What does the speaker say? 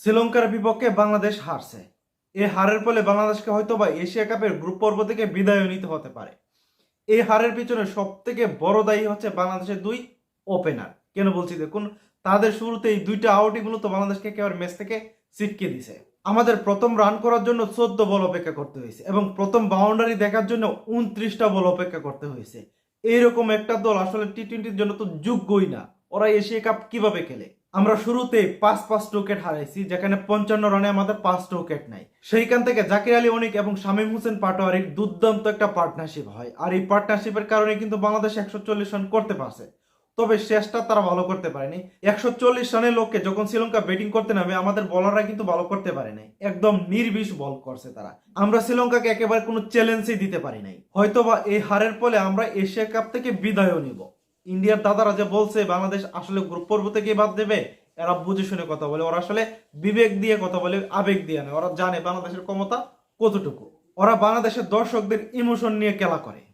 শ্রীলঙ্কার বিপক্ষে বাংলাদেশ হারছে। এই হারের ফলে বাংলাদেশকে হয়তো বা এশিয়া কাপের গ্রুপ পর্ব থেকে বিদায় নিতে হতে পারে। এই হারের পিছনে সব থেকে বড় দায়ী হচ্ছে বাংলাদেশের দুই ওপেনার কেন বলছি দেখুন, তাদের শুরুতে এই দুইটা আউটই মূলত বাংলাদেশকে একেবারে ম্যাচ থেকে ছিটকে দিছে। আমাদের প্রথম রান করার জন্য চোদ্দ বল অপেক্ষা করতে হয়েছে এবং প্রথম বাউন্ডারি দেখার জন্য উনত্রিশটা বল অপেক্ষা করতে হয়েছে। এইরকম একটা দল আসলে টি টোয়েন্টির জন্য তো যোগ্যই না। ওরা এশিয়া কাপ কীভাবে খেলে? আমরা শুরুতে পাঁচ পাঁচটা উইকেট হারাইছি, যেখানে পঞ্চান্ন রানে আমাদের পাঁচটা উইকেট নাই। সেইখান থেকে জাকির আলী অনিক এবং শামীম হোসেন পাটোয়ারির দুর্দান্ত একটা পার্টনারশিপ হয়। আর এই পার্টনারশিপের কারণে কিন্তু বাংলাদেশ একশো চল্লিশ রান করতে পারছে। তবে শেষটা তারা ভালো করতে পারেনি। একশো চল্লিশ রানের লোককে যখন শ্রীলঙ্কা ব্যাটিং করতে নামে, আমাদের বলাররা কিন্তু ভালো করতে পারে নাই। একদম নির্বিষ বল করছে তারা। আমরা শ্রীলঙ্কাকে একেবারে কোনো চ্যালেঞ্জই দিতে পারি নাই। হয়তোবা এই হারের ফলে আমরা এশিয়া কাপ থেকে বিদায়ও নিব। ইন্ডিয়ার দাদারা যে বলছে, বাংলাদেশ আসলে গ্রুপ পর্ব থেকে বাদ দেবে, এরা বুঝে শুনে কথা বলে। ওরা আসলে বিবেক দিয়ে কথা বলে, আবেগ দিয়ে আনে। ওরা জানে বাংলাদেশের ক্ষমতা কতটুকু। ওরা বাংলাদেশের দর্শকদের ইমোশন নিয়ে খেলা করে।